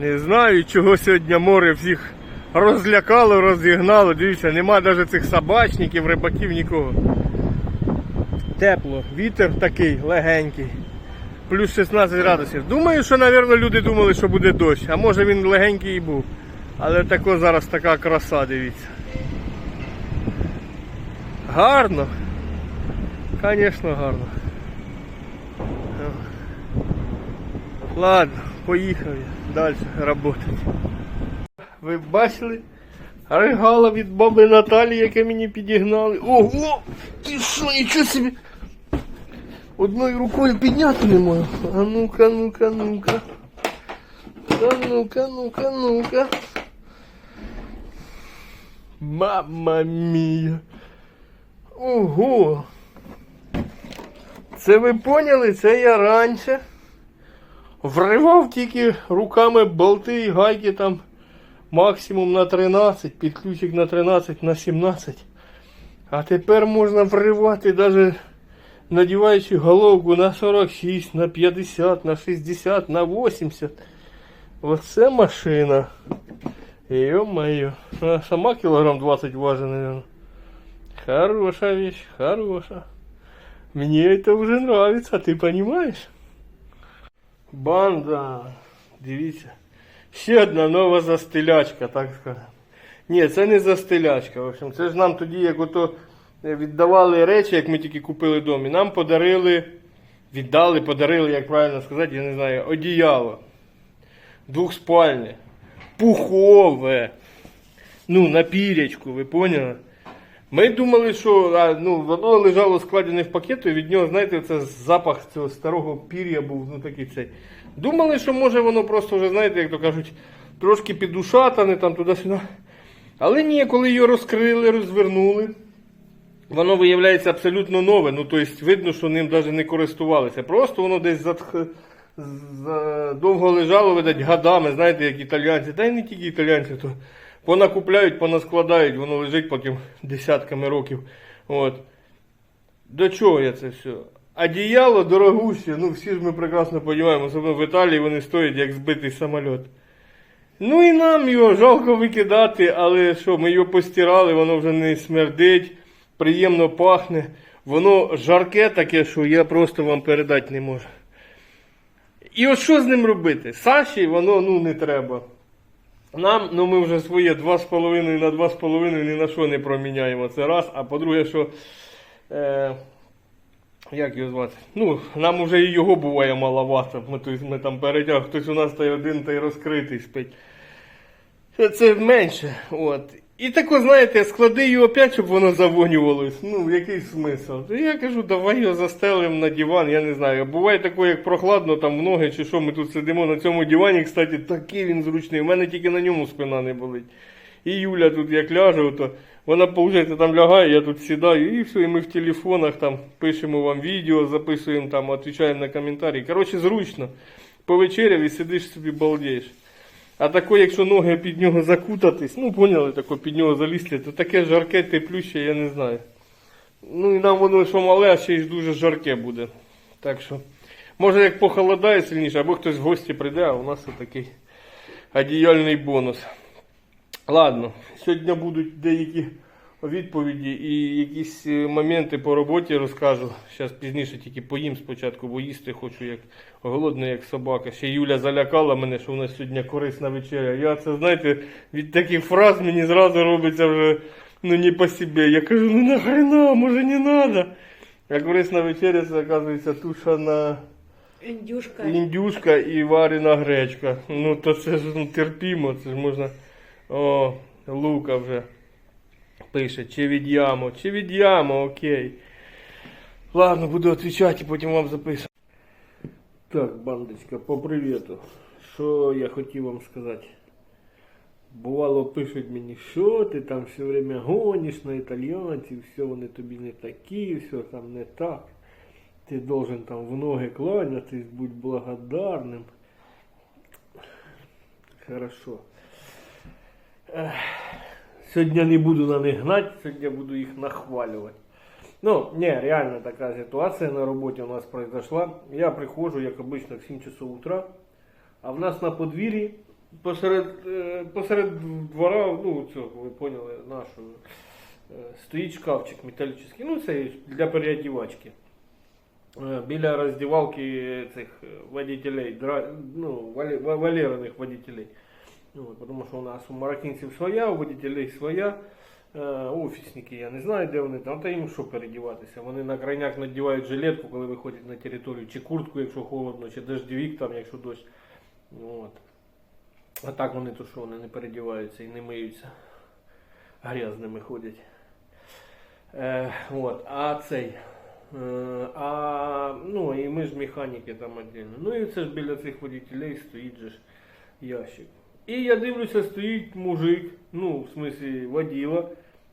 Не знаю, чого сьогодні море всіх розлякало, розігнало. Дивіться, нема навіть цих собачників, рибаків, нікого. Тепло, вітер такий легенький. Плюс 16 градусів. Думаю, що, мабуть, люди думали, що буде дощ. А може він легенький і був. Але тако зараз така краса, дивіться. Гарно. Звісно, гарно. Ладно, поїхав я далі працювати. Ви бачили? Регало від баби Наталі, яке мені підігнали. Ого! Ти що, нічого собі? Одною рукою підняти не можу. А ну-ка, ну-ка, ну-ка. А ну-ка, ну-ка, ну-ка. Мама мія. Ого. Це ви поняли? Це я раніше вривав тільки руками болти і гайки там максимум на 13, під ключик на 13, на 17. А тепер можна вривати навіть надіваючи головку на 46, на 50, на 60, на 80. Оце машина. Ё-моё. Она сама килограмм 20 важит, наверное. Хорошая вещь, хорошая. Мне это уже нравится, ты понимаешь? Банда. Дивіться. Ще одна нова застилячка, так сказати. Ні, це не застилячка. В общем, це ж нам тоді, як ото е, віддавали речі, як ми тільки купили дом, і нам подарили, віддали, подарили, як правильно сказати, я не знаю, одіяло. Двохспальне. Пухове. Ну, на пірячку, ви поняли? Ми думали, що а, ну, воно лежало складене в пакету, і від нього, знаєте, це запах цього старого пір'я був, ну такий цей. Думали, що може воно просто вже, знаєте, як то кажуть, трошки підушатане там туди-сюди. Але ні, коли його розкрили, розвернули, воно виявляється абсолютно нове. Ну, тобто, видно, що ним навіть не користувалися. Просто воно десь затх... за... довго лежало, видать, годами, знаєте, як італіянці. Та й не тільки італіянці, то понакупляють, понаскладають, воно лежить потім десятками років. От. До чого я це все? Одіяло дорогуще, ну всі ж ми прекрасно розуміємо, особливо в Італії вони стоять як збитий самоліт. Ну і нам його жалко викидати, але що, ми його постирали, воно вже не смердить, приємно пахне. Воно жарке таке, що я просто вам передати не можу. І от що з ним робити? Саші воно ну не треба. Нам, ну ми вже своє 2,5 на 2,5 ні на що не проміняємо. Це раз. А по-друге, що. Е, як його звати? Ну, нам вже і його буває маловато. Ми, то, ми там перетяг, хтось у нас той один та й розкритий спить. Це, менше. От. І тако, знаєте, склади його опять, щоб воно завонювалось. Ну, який смисл? Я кажу, давай його застелимо на диван, я не знаю. Буває тако, як прохладно, там в ноги чи що, ми тут сидимо на цьому дивані, кстати, такий він зручний. У мене тільки на ньому спина не болить. І Юля тут як ляже, то вона, виходить, там лягає, я тут сідаю, і все, і ми в телефонах там пишемо вам відео, записуємо там, відповідаємо на коментарі. Коротше, зручно. Повечеряв і сидиш собі балдієш. А тако, якщо ноги під нього закутатись, ну поняли, тако під нього залізти, то таке жарке теплюще, я не знаю. Ну і нам воно що мале, а ще й дуже жарке буде. Так що, може як похолодає сильніше, або хтось в гості прийде, а у нас такий одіяльний бонус. Ладно, сьогодні будуть деякі відповіді і якісь е, моменти по роботі розкажу. Зараз пізніше тільки поїм спочатку, бо їсти хочу як голодний, як собака. Ще Юля залякала мене, що у нас сьогодні корисна вечеря. Я це, знаєте, від таких фраз мені зразу робиться вже ну не по собі. Я кажу, ну нахрена, може не треба. А корисна вечеря, це, оказується, тушана Індюшка. індюшка і варена гречка. Ну то це ж ну, терпімо, це ж можна. О, Лука вже пише, чи від яму, чи від яму, окей. Ладно, буду відповідати, потім вам записую. Так, бандочка, по привіту. Що я хотів вам сказати? Бувало пишуть мені, що ти там все время гониш на італійців, все вони тобі не такі, все там не так. Ти должен там в ноги кланятись, будь благодарним. Хорошо. Сьогодні не буду на них гнати, сьогодні буду їх нахвалювати. Ну, не, реально така ситуація на роботі у нас произошла. Я приходжу, як обично, в 7 часов утра, а в нас на подвір'ї посеред, е, посеред двора, ну цього, ви поняли, нашу, е, стоїть шкафчик металічний, ну це для переодівачки. Е, Біля роздівалки цих водителей, ну, валі- ва- валериних водителей. Ну, от, тому що у нас у мароккинців своя, у водителей своя. Е, Офісники, я не знаю, де вони там, та їм що передіватися. Вони на крайняк надівають жилетку, коли виходять на територію, чи куртку, якщо холодно, чи дождівік, там, якщо дощ. От. А так вони то що, вони не передіваються і не миються. Грязними ходять. Е, от, а цей. Е, а, ну і ми ж механіки там віддільно. Ну і це ж біля цих водителей стоїть же ж ящик. І я дивлюся, стоїть мужик, ну, в смислі воділа,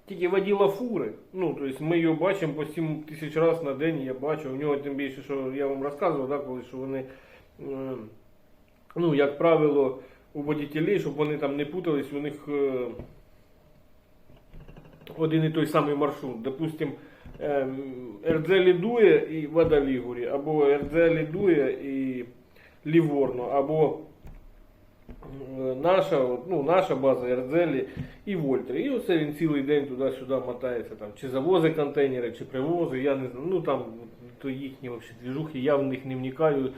тільки воділа фури. Ну, тобто ми його бачимо по 7 тисяч разів на день, я бачу. У нього тим більше, що я вам розказував, да, коли що вони, е, ну, як правило, у водителей, щоб вони там не путались, у них е, один і той самий маршрут. Допустим, ем, РДЗ Лідує і Вода Лігурі, або РДЗ Лідує і Ліворно, або наша, ну, наша база РДЗ і Вольтер. І оце він цілий день туди-сюди мотається, там, чи завозить контейнери, чи привозить, я не знаю. Ну там то їхні вообще двіжухи, я в них не вникаю,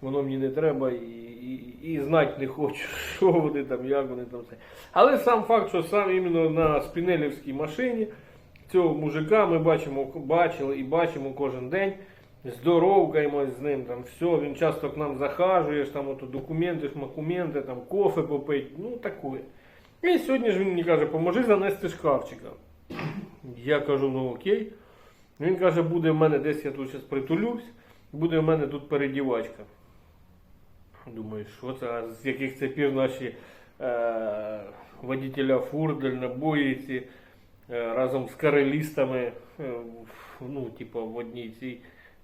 воно мені не треба і, і, і знати не хочу, що вони там, як вони там все. Але сам факт, що сам іменно на спінелівській машині цього мужика ми бачимо, бачили і бачимо кожен день. Здоровкаємось з ним, там все, він часто к нам захажує, там ото документи, шмакументи, там кофе попить, ну таке. І сьогодні ж він мені каже, поможи занести шкафчика. Я кажу, ну окей. Він каже, буде в мене десь я тут зараз притулюсь, буде в мене тут передівачка. Думаю, що це, з яких це пір наші е, водителя фур, дальнобоїці е, разом з карелістами, е, ну, типу, в одній цій,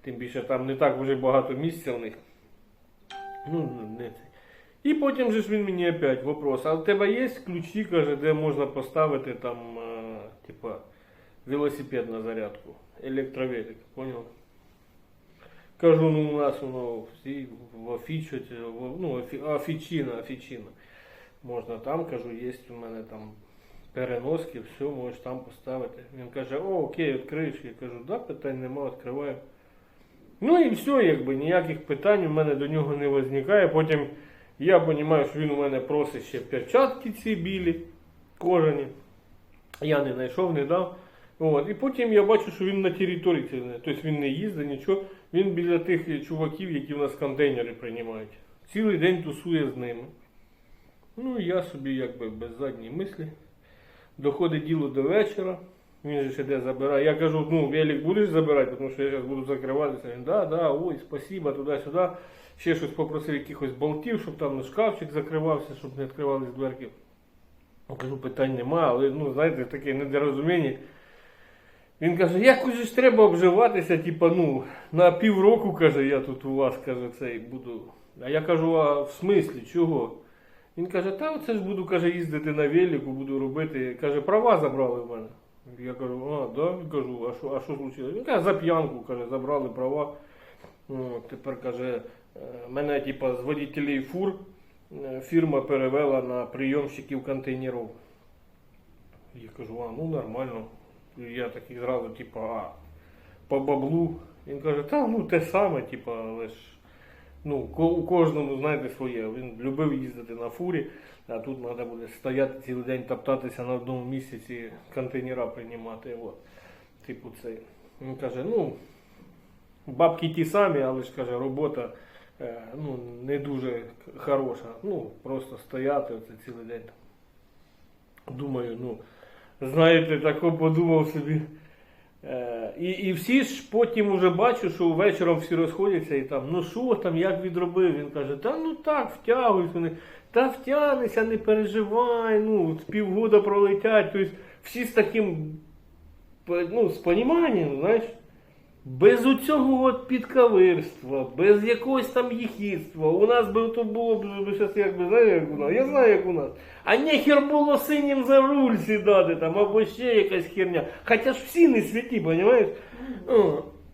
тим більше там не так вже багато місця в них. Ну, не це. І потім же ж він мені опять вопрос, а у тебе є ключі, каже, де можна поставити там, е, типа, велосипед на зарядку, електровелик, понял? Кажу, ну у нас воно всі в афічу, ну, афі- афічина, афічина. Можна там, кажу, є у мене там переноски, все, можеш там поставити. Він каже, о, окей, відкриєш. Я кажу, да, питань нема, відкриваю. Ну і все, якби ніяких питань у мене до нього не виникає. Потім я розумію, що він у мене просить ще перчатки ці білі, кожані. Я не знайшов, не дав. От. І потім я бачу, що він на території, тобто він не їздить, нічого. Він біля тих чуваків, які в нас контейнери приймають. Цілий день тусує з ними. Ну я собі якби без задньої мислі. Доходить діло до вечора. Він же ще де забирає. Я кажу, ну велик будеш забирати, тому що я зараз буду закриватися. Він, да, да, ой, спасибо, туди-сюди. Ще щось попросив якихось болтів, щоб там шкафчик закривався, щоб не відкривались дверки. Я кажу, питань нема, але ну, знаєте, таке недорозуміння. Він каже, якось ж треба обживатися, типа, ну, на півроку, каже, я тут у вас, каже, цей буду. А я кажу, а в смислі, чого? Він каже, та оце ж буду, каже, їздити на велику, буду робити. Каже, права забрали в мене. Я кажу, а, да? Кажу, а що, а що случилось? Він каже, за п'янку, каже, забрали права. Ну, тепер каже, е, мене, типа, з водителів фур е, фірма перевела на прийомщиків контейнерів. Я кажу, а ну нормально. Я такий зразу, типа, а, по баблу. Він каже, та ну те саме, типа, але ну, у кожному, знаєте, своє. Він любив їздити на фурі, а тут треба буде стояти цілий день, топтатися на одному місці, ці контейнера приймати. От. Типу цей. Він каже, ну, бабки ті самі, але ж каже, робота е, ну, не дуже хороша. Ну, просто стояти оце цілий день. Думаю, ну, знаєте, тако подумав собі. Е, і, і всі ж потім уже бачу, що вечором всі розходяться і там, ну що там, як відробив? Він каже, та ну так, втягуюсь вони, та втягнися, не переживай, ну, півгода пролетять. Тобто всі з таким, ну, з поніманням, знаєш. Без оцього от підкавирства, без якогось там їхідства. У нас би то було б зараз як би знаю, як у нас. Я знаю, як у нас. А нехер було синім за руль сідати там, або ще якась херня. Хоча ж всі не святі, розумієш?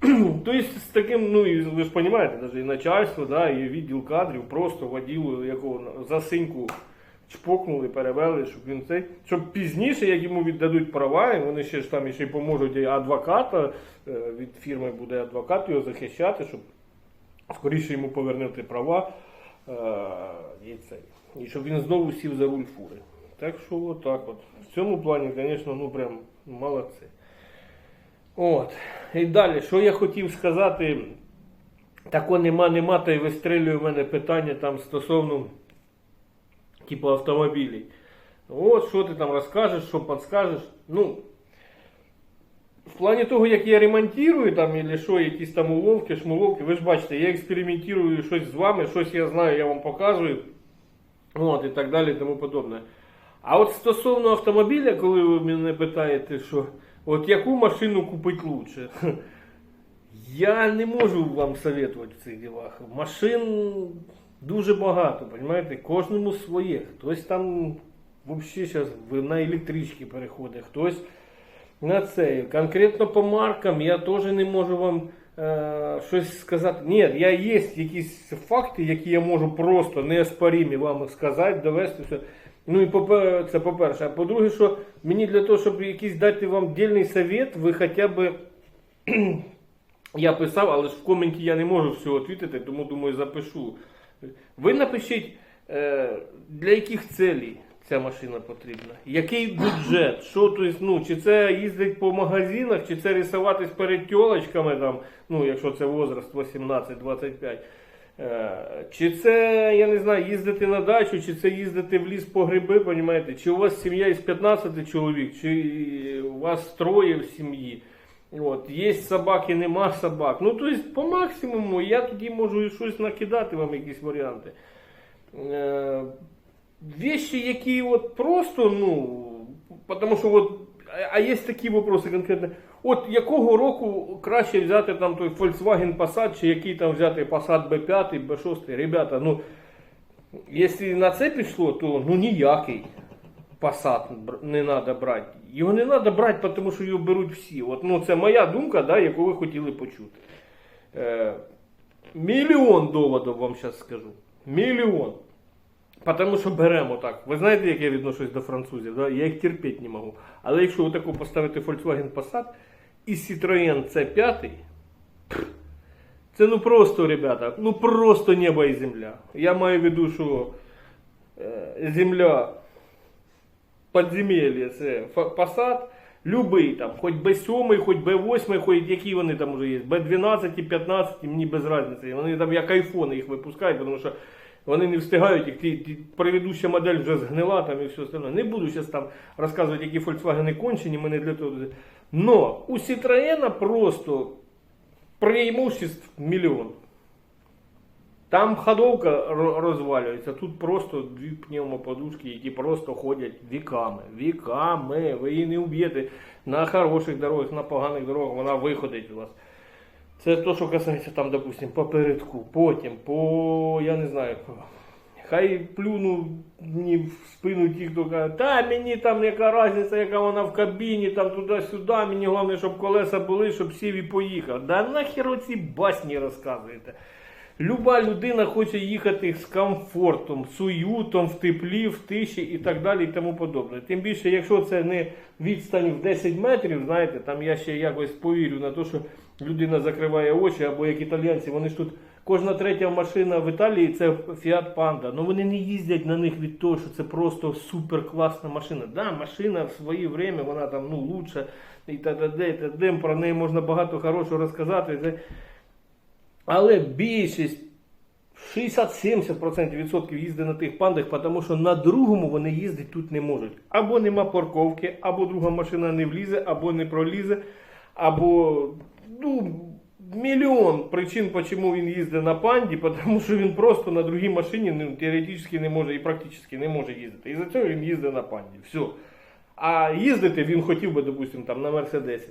Тобто з таким, ну і ви ж розумієте, навіть і начальство, да, і відділ кадрів просто воділо якого за синьку чпокнули, перевели, щоб він цей. Щоб пізніше, як йому віддадуть права, і вони ще ж там ще й поможуть адвоката, е, від фірми буде адвокат його захищати, щоб скоріше йому повернути права. е, І, цей. і щоб він знову сів за руль фури. Так що отак от. В цьому плані, звісно, ну прям молодці. От. І далі, що я хотів сказати, тако нема, нема, та й вистрілює в мене питання там стосовно типу автомобілів. От, що ти там розкажеш, що підскажеш. Ну, в плані того, як я ремонтую там, или що, якісь там уловки, шмуловки, ви ж бачите, я експериментую щось з вами, щось я знаю, я вам показую. От, і так далі, і тому подобне. А от стосовно автомобіля, коли ви мене питаєте, що от яку машину купити лучше, я не можу вам советувати в цих ділах. Машин дуже багато, понимаєте? Кожному своє. Хтось там взагалі зараз на електрички переходить, хтось на це. Конкретно по маркам я теж не можу вам е, щось сказати. Ні, я є якісь факти, які я можу просто неоспорімі вам сказати, довести все. Ну і це по-перше. А по-друге, що мені для того, щоб якийсь дати вам дільний совет, ви хоча б. Я писав, але ж в коменті я не можу все відповідати, тому думаю, запишу. Ви напишіть, е, для яких целей ця машина потрібна, який бюджет, що то ну, чи це їздить по магазинах, чи це рисуватись перед тілочками, там, ну, якщо це возраст 18-25. Е, Чи це, я не знаю, їздити на дачу, чи це їздити в ліс по гриби, понімаєте? Чи у вас сім'я із 15 чоловік, чи у вас троє в сім'ї. От, є собаки, нема собак. Ну, тобто, по максимуму я тоді можу щось накидати вам, якісь варіанти. Е, вещи, які от просто, ну, потому що от, а є такі вопроси конкретно. От якого року краще взяти там той Volkswagen Passat, чи який там взяти Passat B5, B6? Ребята, ну, якщо на це пішло, то ну ніякий. Passat не треба брати. Його не треба брати, тому що його беруть всі. От, ну, це моя думка, да, яку ви хотіли почути. Е, мільйон доводів вам зараз скажу. Мільйон. Тому що беремо так. Ви знаєте, як я відношусь до французів? Да? Я їх терпіти не можу. Але якщо отаку поставити Volkswagen Passat і Citroën C5, це ну просто, ребята, ну просто небо і земля. Я маю в виду, що е, земля подземелье, це Passat, любий там, хоч Б7, хоч Б8, хоч які вони там вже є, Б12, 15, мені без різниці. Вони там як айфони їх випускають, тому що вони не встигають, як ті, ті, предыдуща модель вже згнила там і все остальне. Не буду зараз там розказувати, які Volkswagen кончені, мене для того. Но у Citroën просто преимуществ мільйон. Там ходовка розвалюється, тут просто дві пневмоподушки, які просто ходять віками. Віками. Ви її не вб'єте на хороших дорогах, на поганих дорогах, вона виходить у вас. Це то, що касається там, допустим, попередку, потім, по, я не знаю, хай плюну мені в спину ті, хто каже, та мені там яка різниця, яка вона в кабіні, там туди-сюди, мені головне, щоб колеса були, щоб сів і поїхав. Да нахер оці басні розказуєте. Люба людина хоче їхати з комфортом, з уютом, в теплі, в тиші і так далі, і тому подобне. Тим більше, якщо це не відстань в 10 метрів, знаєте, там я ще якось повірю на те, що людина закриває очі, або як італійці, вони ж тут кожна третя машина в Італії це Fiat Panda. Ну вони не їздять на них від того, що це просто супер класна машина. Да, машина в своє время, вона там ну лучша, і т.д. і т.д. Про неї можна багато хорошого розказати. Але більшість 60-70% відсотків їздить на тих пандах, тому що на другому вони їздити тут не можуть. Або нема парковки, або друга машина не влізе, або не пролізе, або ну, мільйон причин, чому він їздить на панді, тому що він просто на другій машині ну, теоретично не може і практично не може їздити. І за цього він їздить на панді. Все. А їздити він хотів би, допустимо, там на Мерседесі.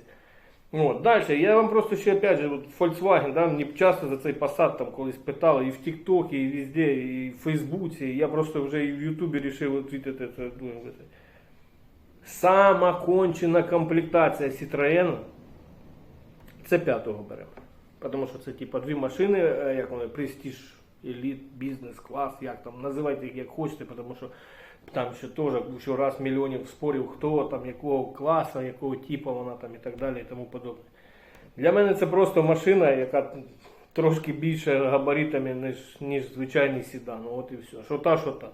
От, далі, я вам просто ще опять же, от Volkswagen, да, мені часто за цей Passat там колись питали і в TikTok, і везде, і в Фейсбуці, я просто вже і в Ютубі вирішив відвітити це. ну. Сама кончена комплектація Citroën це п'ятого беремо. Тому що це типа дві машини, як вони, Prestige, Elite, Business, клас, як там, називайте їх як хочете, тому що Там ще теж ще раз мільйонів спорів, хто там, якого класу, якого типу вона там і так далі і тому подобне. Для мене це просто машина, яка трошки більше габаритами, ніж, ніж звичайний седан. От і все. Що та, що та.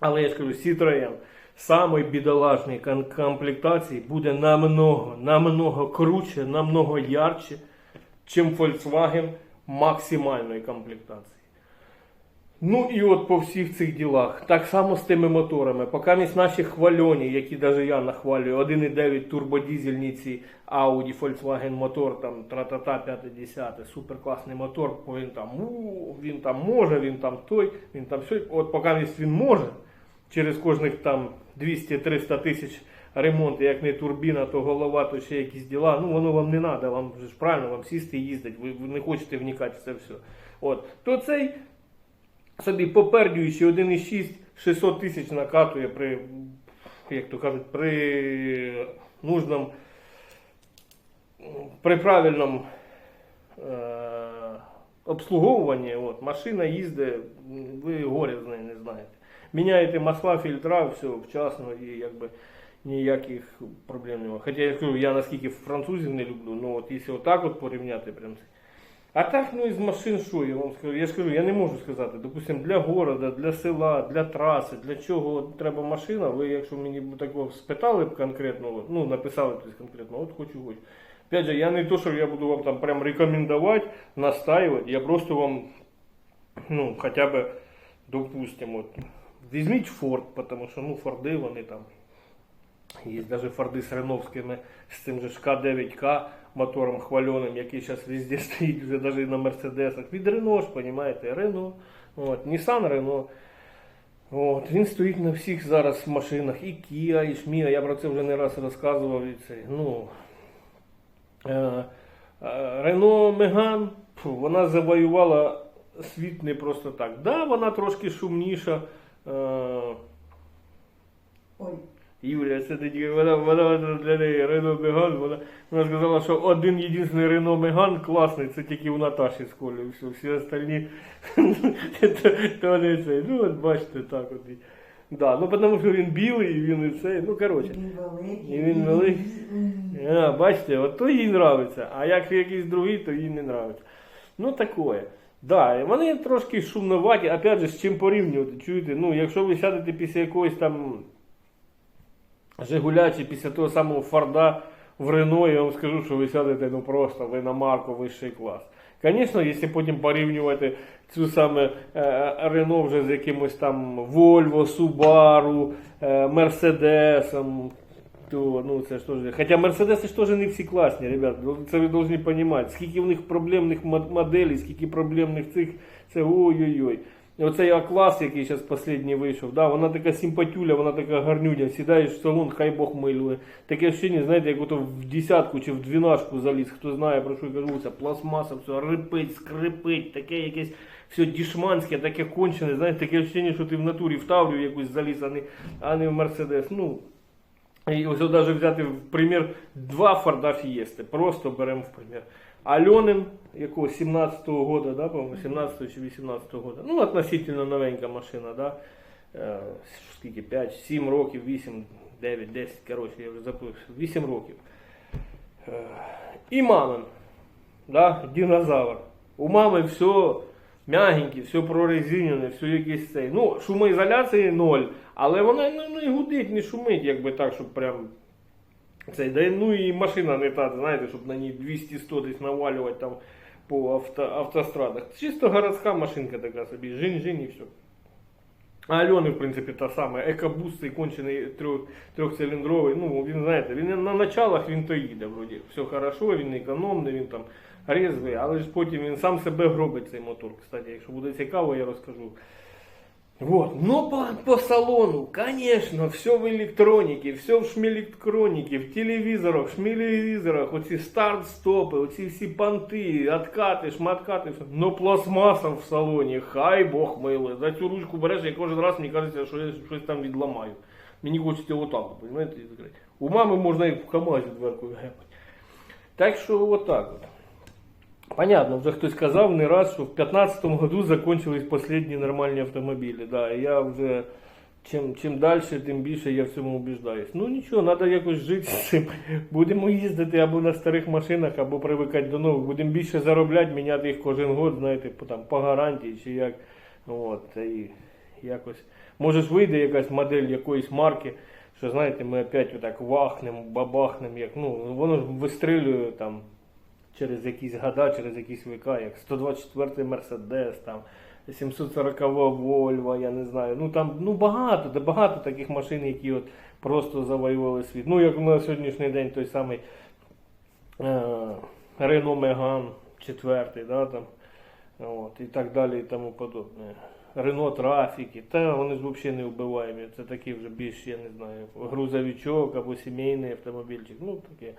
Але я ж кажу, Citroën самої бідолашної кон- комплектації буде намного, намного круче, намного ярче, чим Volkswagen максимальної комплектації. Ну і от по всіх цих ділах. Так само з тими моторами. Поки місь наші хвальоні, які навіть я нахвалюю, 1,9 турбодізельні ці Audi, Volkswagen мотор, там тра-та-та 50, супер класний мотор, він там, у, він там може, він там той, він там все. От поки місь він може, через кожних там 200-300 тисяч ремонт, як не турбіна, то голова, то ще якісь діла. Ну воно вам не треба, вам ж правильно, вам сісти і їздити, ви, ви не хочете вникати в це все. От. То цей собі попердюючи 1,6 600 тисяч накатує при, як то кажуть, при нужному, при правильному е, обслуговуванні. От, машина їздить, ви горя з нею не знаєте. Міняєте масла, фільтра, все вчасно і якби ніяких проблем немає. Хоча я кажу, я наскільки французів не люблю, ну от якщо отак от порівняти, прям. А так, ну із машин, що я вам скажу? Я ж кажу, я не можу сказати. Допустим, для города, для села, для траси, для чого треба машина. Ви, якщо мені б такого спитали б конкретно, ну написали тобто конкретно, от хочу, хочу. Опять же, я не то, що я буду вам там прям рекомендувати, настаивать, я просто вам, ну, хоча б, допустим, от, візьміть Форд, тому що, ну, Форди, вони там, Є навіть Форди з Реновськими, з цим же ж К9К мотором хваленим, який зараз везде стоїть, вже навіть на Мерседесах. Від Рено ж, розумієте, Рено. От, Nissan Рено. От, він стоїть на всіх зараз машинах. І Kia, і Шмія, я про це вже не раз розказував. Ну, е, е, Рено Меган, вона завоювала світ не просто так. Да, вона трошки шумніша. Е, Ой, Юля, це тоді вона, вона для неї Рено Меган, вона, вона сказала, що один єдиний Рено Меган класний, це тільки у Наташі з Колею, все, всі остальні то, не це. Ну от бачите, так от. Да, ну тому що він білий, він і це, ну коротше. він великий. І він великий. А, бачите, от то їй нравиться, а як якийсь другий, то їй не нравиться. Ну такое. Да, вони трошки шумноваті, опять же, з чим порівнювати, чуєте, ну, якщо ви сядете після якогось там Жигуля чи після того самого Форда в Рено, я вам скажу, що ви сядете ну просто, ви на марку вищий клас. Звісно, якщо потім порівнювати цю саме е, Рено вже з якимось там Subaru, е, Мерседесом, ну це ж теж. Хоча Мерседеси ж теж не всі класні, ребят. Ну, Це ви повинні розуміти. Скільки в них проблемних моделей, скільки проблемних цих, це ой-ой-ой. Оцей А-клас, який зараз останній вийшов, да, вона така симпатюля, вона така гарнюня, сідаєш в салон, хай Бог милує. Таке ощущення, знаєте, як ото в десятку чи в двінашку заліз, хто знає, про що я кажу, це пластмаса, все рипить, скрипить, таке якесь все дішманське, таке кончене, знаєте, таке ощущення, що ти в натурі в Таврію якусь заліз, а не, а не в Мерседес. Ну, і ось навіть взяти в примір два Форда Фієсти. Просто беремо в примір. Альонин, якого 17-го года, да, по-моєму, 17 чи 18-го года. Ну, относительно новенька машина, да. Е, скільки, 5, 7 років, 8, 9, 10, коротше, я вже запив, 8 років. Е, і мамин, да, динозавр. У мами все м'ягеньке, все прорезинене, все якесь цей. Ну, шумоізоляції ноль, але вона ну, не гудить, не шумить, якби так, щоб прям. Цей, да, ну і машина не та, знаєте, щоб на ній 200-100 десь навалювати там по авто, автострадах. Чисто городська машинка така собі, жінь-жінь і все. А Альони, в принципі, та сама. Екобус цей кончений трьох, трьохциліндровий. Ну, він, знаєте, він на началах він то їде, вроді. Все хорошо, він економний, він там резвий, але ж потім він сам себе гробить цей мотор. Кстати, якщо буде цікаво, я розкажу. Вот. Но по, по салону, конечно, все в электронике, все в шмелектронике, в телевізорах, в шмелевізорах, оці старт-стопи, оці всі понти, откати, шматкати, но пластмаса в салоні, хай Бог милує. За цю ручку береш, я кожен раз мені кажеться, що я щось там відламаю. Мені хочеться отак, розумієте. У мами можна і в КАМАЗі дверкою гепати. Так що отак от. Понятно, вже хтось казав не раз, що в 2015 году закончились последні нормальні автомобілі. Да, я вже чим, чим далі, тим більше я в цьому убіждаюсь. Ну нічого, треба якось жити з цим. Будемо їздити або на старих машинах, або привикати до нових. Будемо більше заробляти, міняти їх кожен год, знаєте, по, там, по гарантії чи як. От, і якось. Може ж вийде якась модель якоїсь марки, що знаєте, ми опять отак вахнем, бабахнем, як, ну, воно ж вистрілює там через якісь года, через якісь віка, як 124 Мерседес, там 740 Volvo, я не знаю. Ну там ну багато, де багато таких машин, які от просто завоювали світ. Ну, як на сьогоднішній день той самий е, Renault Megane 4, да, там, от, і так далі, і тому подобне. Рено трафіки, та вони ж взагалі не вбиваємі. Це такі вже більш, я не знаю, грузовичок або сімейний автомобільчик. Ну таке.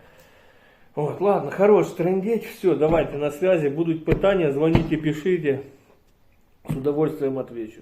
Вот, ладно, хорош трендеть, все, давайте на связи. Будут питания, звоните, пишите. С удовольствием отвечу.